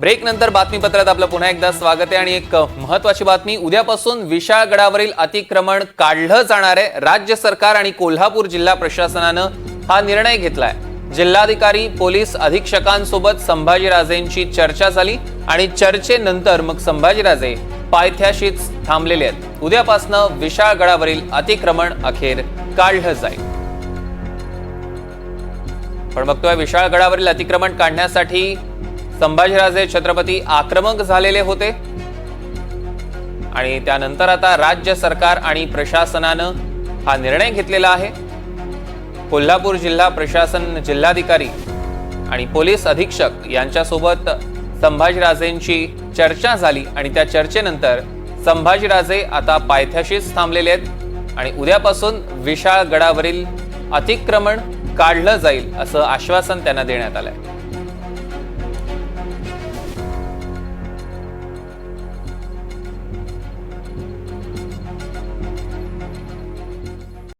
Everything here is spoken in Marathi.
ब्रेक नंतर बातमीपत्रात आपलं पुन्हा एकदा स्वागत आहे आणि एक महत्वाची बातमी. उद्यापासून विशाळगडावरील अतिक्रमण काढलं जाणार आहे. राज्य सरकार आणि कोल्हापूर जिल्हा प्रशासनानं हा निर्णय घेतलाय. जिल्हाधिकारी पोलीस अधीक्षकांसोबत संभाजीराजेंची चर्चा झाली आणि चर्चेनंतर मग संभाजीराजे पायथ्याशीच थांबलेले आहेत. उद्यापासनं विशाळगडावरील अतिक्रमण अखेर काढलं जाईल. पण बघतोय विशाळगडावरील अतिक्रमण काढण्यासाठी संभाजीराजे छत्रपती आक्रमक झालेले होते. आणि त्यानंतर आता राज्य सरकार आणि प्रशासनानं हा निर्णय घेतलेला आहे. कोल्हापूर जिल्हा प्रशासन जिल्हाधिकारी आणि पोलीस अधीक्षक यांच्यासोबत संभाजीराजेंची चर्चा झाली आणि त्या चर्चेनंतर संभाजीराजे आता पायथ्याशीच थांबलेले आहेत आणि उद्यापासून विशाळगडावरील अतिक्रमण काढलं जाईल असं आश्वासन त्यांना देण्यात आलंय.